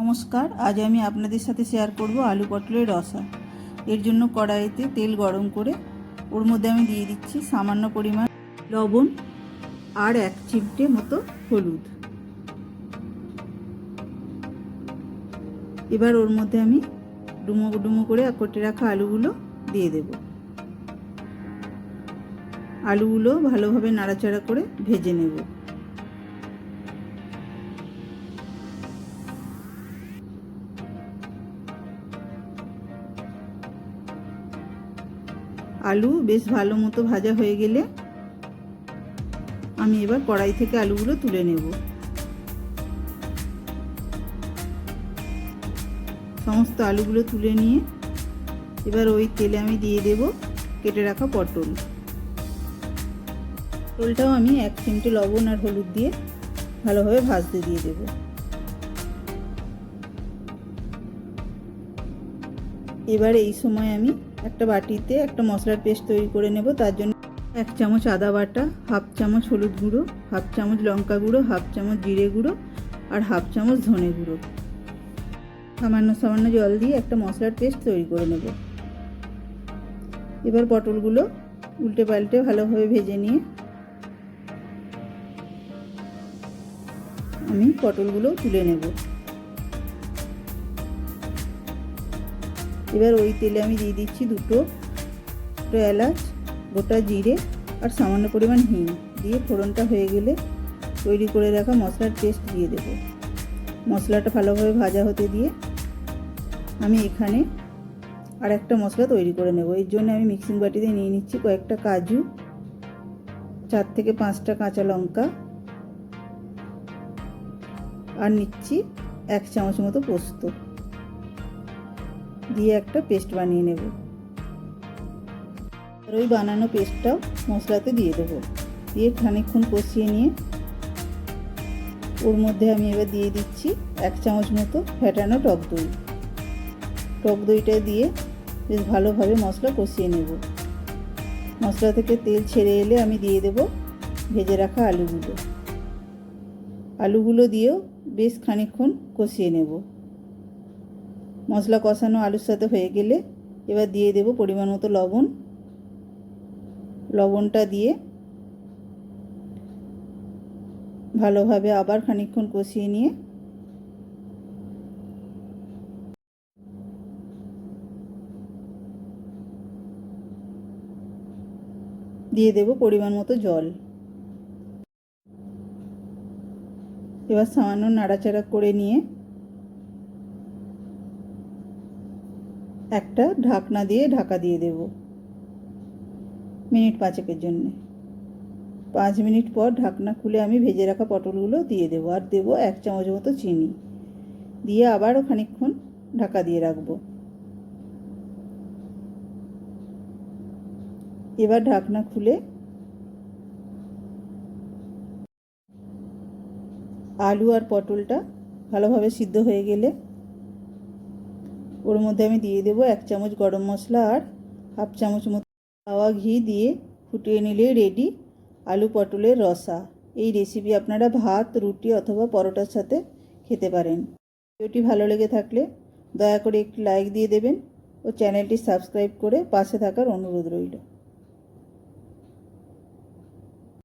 নমস্কার, আজ আমি আপনাদের সাথে শেয়ার করব আলু পটলের রসা। এর জন্য কড়াইতে তেল গরম করে ওর মধ্যে আমি দিয়ে দিচ্ছি সামান্য পরিমাণ লবণ আর এক চিমটে মতো হলুদ। এবার ওর মধ্যে আমি ডুমো ডুমো করে কেটে রাখা আলুগুলো দিয়ে দেব। আলুগুলো ভালোভাবে নাড়াচাড়া করে ভেজে নেব। আলু বেশ ভালো মতো ভাজা হয়ে গেলে আমি এবার কড়াই থেকে আলুগুলো তুলে নেব। সমস্ত আলুগুলো তুলে নিয়ে এবার ওই তেলে আমি দিয়ে দেব কেটে রাখা পটল। পটলটাও আমি এক চিমটে লবণ আর হলুদ দিয়ে ভালোভাবে ভাজতে দিয়ে দেব। এবার এই সময় আমি একটা বাটিতে একটা মশলার পেস্ট তৈরি করে নেব, তার জন্য এক চামচ আদা বাটা, হাফ চামচ হলুদ গুঁড়ো, হাফ চামচ লঙ্কা গুঁড়ো, হাফ চামচ জিরে গুঁড়ো আর হাফ চামচ ধনে গুঁড়ো। সামান্য সামান্য জল দিয়ে একটা মশলার পেস্ট তৈরি করে নেব। এবার পটলগুলো উল্টে পাল্টে ভালোভাবে ভেজে নিয়ে আমি পটলগুলো তুলে নেব। এবার ওই তেলে আমি দিয়ে দিচ্ছি দুটো দুটো এলাচ, গোটা জিরে আর সামান্য পরিমাণ হিং। দিয়ে ফোড়নটা হয়ে গেলে তৈরি করে রাখা মশলার পেস্ট দিয়ে দেবো। মশলাটা ভালোভাবে ভাজা হতে দিয়ে আমি এখানে আর একটা মশলা তৈরি করে নেব। এর জন্য আমি মিক্সিং বাটিতে নিয়ে নিচ্ছি কয়েকটা কাজু, চার থেকে পাঁচটা কাঁচা লঙ্কা আর নিচ্ছি এক চামচ মতো পোস্ত। দিয়ে একটা পেস্ট বানিয়ে নেব। আর ওই বানানো পেস্টটাও মশলাতে দিয়ে দেবো। দিয়ে খানিকক্ষণ কষিয়ে নিয়ে ওর মধ্যে আমি এবার দিয়ে দিচ্ছি এক চামচ মতো ফ্যাটানো টক দই। টক দইটা দিয়ে বেশ ভালোভাবে মশলা কষিয়ে নেব। মশলা থেকে তেল ছেড়ে এলে আমি দিয়ে দেব ভেজে রাখা আলুগুলো। আলুগুলো দিয়েও বেশ খানিকক্ষণ কষিয়ে নেব। মশলা কষানো আলুর সাথে হয়ে গেলে এবার দিয়ে দেব পরিমাণ মতো লবণ। লবণটা দিয়ে ভালোভাবে আবার খানিকক্ষণ কষিয়ে নিয়ে দিয়ে দেব পরিমাণ মতো জল। এবার সামান্য নাড়াচাড়া করে নিয়ে একটা ঢাকনা দিয়ে ঢাকা দিয়ে দেব মিনিট পাঁচেকের জন্যে। পাঁচ মিনিট পর ঢাকনা খুলে আমি ভেজে রাখা পটলগুলো দিয়ে দেবো আর দেবো এক চামচ মতো চিনি। দিয়ে আবারও খানিকক্ষণ ঢাকা দিয়ে রাখব। এবার ঢাকনা খুলে আলু আর পটলটা ভালোভাবে সিদ্ধ হয়ে গেলে ওর মধ্যে আমি দিয়ে দেবো এক চামচ গরম মশলা আর হাফ চামচ মতো খাওয়া ঘি দিয়ে ফুটিয়ে নিলে রেডি আলু পটলের রসা। এই রেসিপি আপনারা ভাত, রুটি অথবা পরোটার সাথে খেতে পারেন। ভিডিওটি ভালো লেগে থাকলে দয়া করে একটি লাইক দিয়ে দেবেন ও চ্যানেলটি সাবস্ক্রাইব করে পাশে থাকার অনুরোধ রইল।